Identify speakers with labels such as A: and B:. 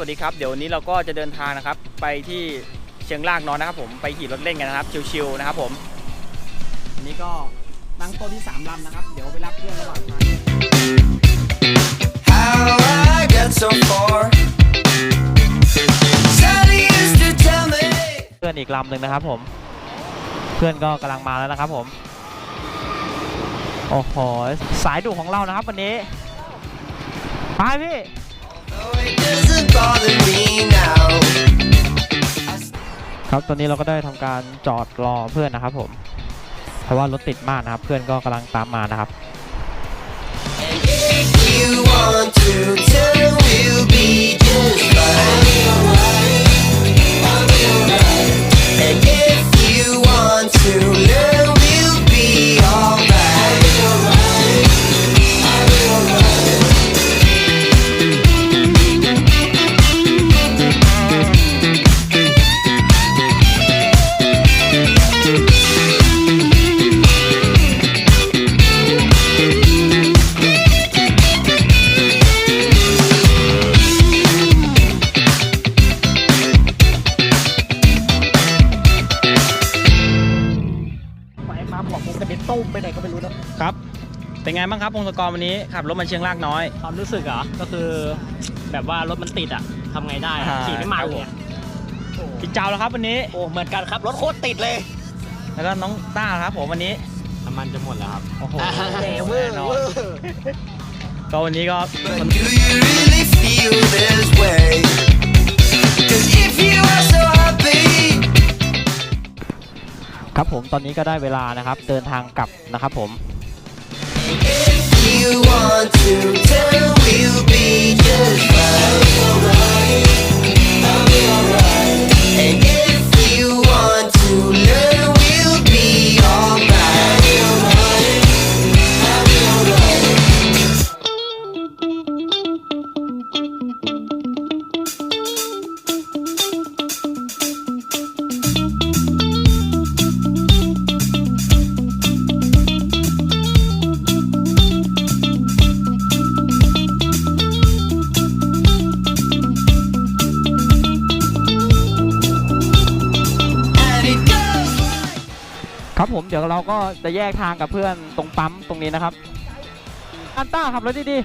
A: วัสดีครับ เดี๋ยววันนี้เราก็จะเดินทางนะครับ ไปที่เชียงรากนอนนะครับผมไปขี่รถเล่นกันนะครับ ชิวๆนะครับผมอันนี้ก็นั่งโต๊ะที่ 3 ลำนะครับ เดี๋ยวไปรับเพื่อนระหว่างทาง
B: How I got so far. Sally used to tell me.
C: เพื่อนอีกลำหนึ่งนะครับผม เพื่อนก็กำลังมาแล้วนะครับผม โอ้โห สายดุของเรานะครับวันนี้ ไปพี่ ครับ ตอนนี้เราก็ได้ทำการจอดรอเพื่อนนะครับผม เพราะว่ารถติดมากนะครับ เพื่อนก็กำลังตามมานะครับ
D: กผมกระเด็นตุ้มไปไหนก็ไม่รู้นะครับ
A: เป็นไงบ้างครับพงศกรวันนี้ขับรถมาเชียงรากน้อย
D: ความรู้สึกเหรอ ก็คือ แบบว่ารถมันติดอะทำไงได้อะ
A: อ่า
D: ขี่ไม่มา
A: ครับ
D: เล
A: ผม
D: ยอะ
A: พี่เจ้าแล้วครับวันนี้
D: โอ้เหมือนกันครับรถโคตรติดเลย
A: แล้วก็น้องต้าครับผมวันนี้
D: น้ำมันจะหมดแล้วครับ
A: โอ้โห
D: แหมเวอร์
A: แน่นอ
D: เวนอร์
A: ก็วันนี้ก็
B: But do you really feel this way?
C: ผมตอนนี้ก็ได้เวลานะครับ เดินทางกลับนะครับผม
B: If you want to then we'll be
C: ครับผมเดี๋ยวเราก็จะแยกทางกับเพื่อนตรงปั๊มตรงนี้นะครับอันต้าขับรถดี